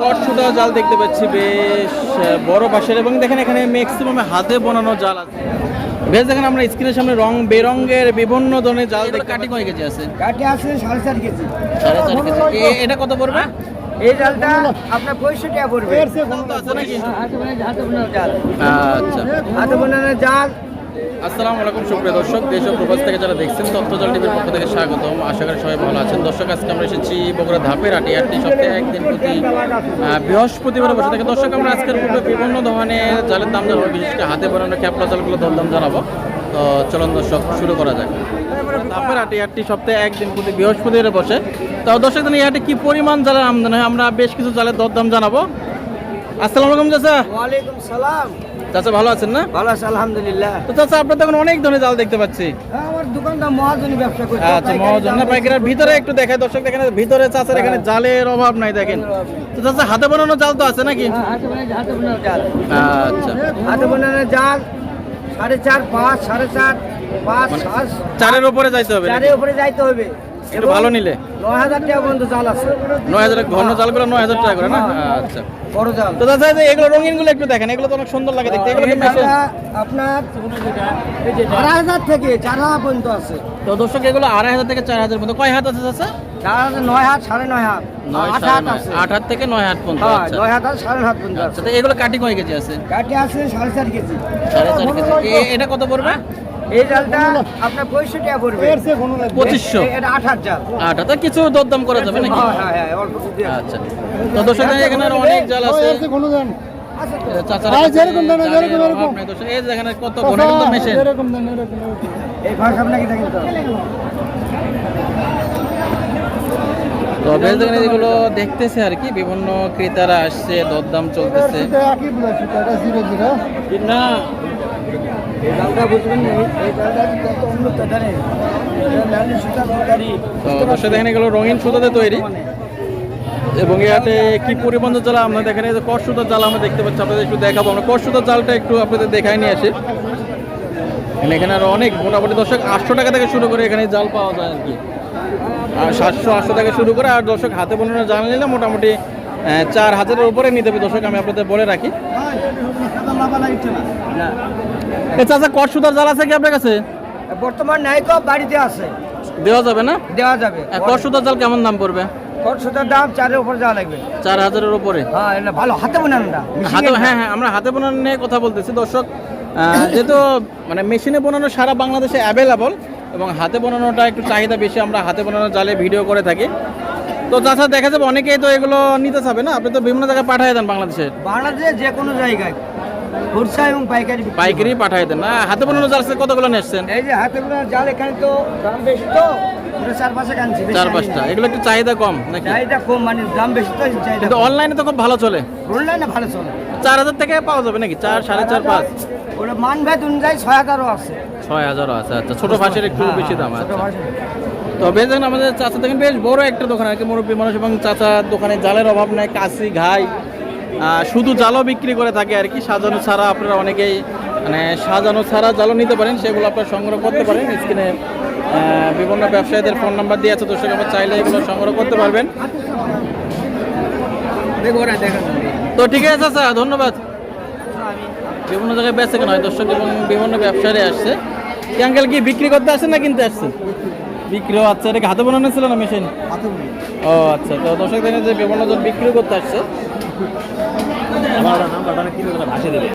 কটসুটা জাল দেখতে পাচ্ছি বেশ বড় বাঁশের এবং দেখেন এখানে ম্যাক্সিমাম হাতে বানানো জাল আছে। বেশ দেখেন আমরা স্ক্রিনের সামনে রং বেরঙের বিভিন্ন ধরনের জাল দেখতে কাটি কয় কেজি আছে? কাঠে আছে সাড়ে চার কেজি। সাড়ে চার কেজি। এটা কত পড়বে? এই জালটা আপনার পঁয়ষট্টি টাকা পড়বে। আচ্ছা। হাতে বোনানোর জাল আসসালামু আলাইকুম, সুপ্রিয় দর্শক। দেশ ও প্রবাস থেকে যারা দেখছেন, তথ্যজল টিভির পক্ষ থেকে স্বাগতম। আশা করি সবাই ভালো আছেন। দর্শক, আজকে আমরা এসেছি বগুড়া ধাপের হাটি। হাটটি সপ্তাহে একদিন প্রতি বৃহস্পতিবার বসে থাকে। দর্শক, আমরা আজকের পূর্বে বিভিন্ন ধরনের জালের দাম জানাব। বিশেষ করে হাতে বানানো ক্যাপলা জালগুলো দাম জানাব। তো চলুন দর্শক, শুরু করা যাক। ধাপের হাটি হাটটি সপ্তাহে একদিন প্রতি বৃহস্পতিবার বসে। তো দর্শক, এই হাটে কি পরিমাণ জালের আমদানি হয়? আমরা বেশ কিছু জালের দরদাম জানাব। আসসালামু আলাইকুম, চাচা। ওয়ালাইকুম সালাম। চাচা ভালো আছেন না? ভালো আছে আলহামদুলিল্লাহ। তো চাচা আপনার তখন অনেক ধরনের জাল দেখতে পাচ্ছি। হ্যাঁ, আমার দোকানটা মহাজনী ব্যবসা করছে আচ্ছা মহাজন না পাইকারের ভিতরে একটু দেখায় দর্শক দেখেন ভিতরে চাচার এখানে জালের অভাব নাই দেখেন। তো চাচা হাতে বানানো জাল তো আছে নাকি? হ্যাঁ, হাতে বোনা জাল। আচ্ছা। হাতে বোনানোর জাল সাড়ে চার পাঁচ সাড়ে চার পাঁচ সাত চারের উপরে যাইতে হবে? চারের উপরে যাইতে হবে। একটু ভালো নিলে? নয় হাজার টাকা পর্যন্ত জাল আছে। নয় হাজার ঘন জালগুলো নয় হাজার টাকা করে না? আচ্ছা। বড় জাল। তো এই এগুলো রঙিনগুলো একটু দেখেন এগুলো তো অনেক সুন্দর লাগে দেখতে। এগুলো আপনার আড়াই হাজার থেকে চার হাজার পর্যন্ত আছে। তো দর্শক এগুলো আড়াই হাজার থেকে চার হাজার মতো কয় হাত আছে চাচা? চার হাজার নয় হাত সাড়ে নয় হাত। নয় আট হাত থেকে নয় হাত পর্যন্ত হ্যাঁ আচ্ছা। নয় হাত সাড়ে হাত পর্যন্ত আচ্ছা তো এগুলো কাটি কয় কেজি আছে? কাঠে আছে সাড়ে চার কেজি। সাড়ে চার কেজি। এটা কত পড়বে? এই জালটা আপনার পঁয়ষট্টি টাকা পড়বে। পঁচিশশো। এটা আঠার জাল। আট হাতে কিছু দরদাম করা যাবে নাকি? হ্যাঁ হ্যাঁ হ্যাঁ অল্প কিছু আচ্ছা। তো দর্শক এখানে অনেক জাল আছে। কত ঘন মেশিন এই ভাষ আপনাকে দেখেন তো দেখতেছে আর কি বিভিন্ন ক্রেতারা আসছে দরদাম চলতেছে। না। তো দেখেন এগুলো রঙিন সুতাতে তৈরি। এবং এটাতে কি পরিবন্ধ জাল আমরা দেখেন কর সুতার জাল আমরা দেখতে পাচ্ছি। আপনাদের একটু দেখাবো। আমরা কর সুতার জালটা একটু আপনাদের দেখাই নিয়ে আসি। এখানে- এখানে আরও অনেক মোটামুটি দর্শক আটশো টাকা থেকে শুরু করে এখানে জাল পাওয়া যায় আর কি। আর সাতশো আটশো থেকে শুরু করে আর দর্শক হাতে বোনানো জাল নিলে মোটামুটি চার হাজারের উপরে নিতে হবে দর্শক আমি আপনাদের বলে রাখি। চাচা কর সুতার জাল আছে কি আপনার কাছে? বর্তমান নায়িকা বাড়িতে আছে। দেওয়া যাবে না? দেওয়া যাবে। কর সুতার জাল কেমন দাম পড়বে? কট সুতার দাম চারের উপর যাওয়া লাগবে। চার হাজারের উপরে? হ্যাঁ ভালো হাতে বানানোটা। হাতে হ্যাঁ হ্যাঁ আমরা হাতে বোনানো নিয়ে কথা বলতেছি। দর্শক যেহেতু মানে মেশিনে বোনানো সারা বাংলাদেশে অ্যাভেলেবল এবং হাতে বোনানোটা একটু চাহিদা বেশি, আমরা হাতে বোনানো জালে ভিডিও করে থাকি। তো তাছাড়া দেখা যাবে অনেকেই তো এগুলো নিতে চাবে না? আপনি তো বিভিন্ন জায়গায় পাঠিয়ে দেন বাংলাদেশে। বাংলাদেশে যে কোনো জায়গায়। খুরসা এবং পাইকারি পাঠিয়ে দেন না? হাতে বোনানো জাল কতগুলো নিচ্ছেন এই যে হাতে বোনার জাল এখানে তো দাম বেশি তো চার পাঁচটা এগুলো একটু চাহিদা কম নাকি? চাহিদা কম মানে দাম বেশি তো কিন্তু অনলাইনে তো খুব ভালো চলে। অনলাইনে ভালো চলে। চার হাজার থেকে পাওয়া যাবে নাকি? চার সাড়ে চার পাঁচ? ওটা মান ভেদ অনুযায়ী ছয় হাজারও আছে। ছয় হাজারও আছে আচ্ছা। ছোটো ভাষের একটু হ্যাঁ, বেশি দাম ছোট আচ্ছা। ভাষার। তো বেশ দেখেন আমাদের চাচা দেখেন বেশ বড় একটা দোকান আর কি মুরব্বী মানুষ এবং চাচার দোকানে জালের অভাব নাই কাশি ঘাই। শুধু জালও বিক্রি করে থাকে আর কি সাজানো ছাড়া আপনারা অনেকেই মানে সাজানো ছাড়া জালও নিতে পারেন সেগুলো আপনারা সংগ্রহ করতে পারেন স্ক্রিনে বিভিন্ন ব্যবসায়ীদের ফোন নাম্বার দিয়ে আছে দর্শক আমার চাইলে এগুলো সংগ্রহ করতে পারবেন। তো ঠিক আছে স্যার ধন্যবাদ। বিভিন্ন জায়গায় বেচে কেন হয় দর্শক এবং বিভিন্ন ব্যবসায়ী আসছে। কি আঙ্কেল কি বিক্রি করতে আসছেন না কিনতে আসছেন বিক্রি আচ্ছা এটা হাতে বানানো ছিল না মেশিন? ও আচ্ছা তো দর্শক দেখেন যে বিভিন্ন জন বিক্রি করতে আসছে।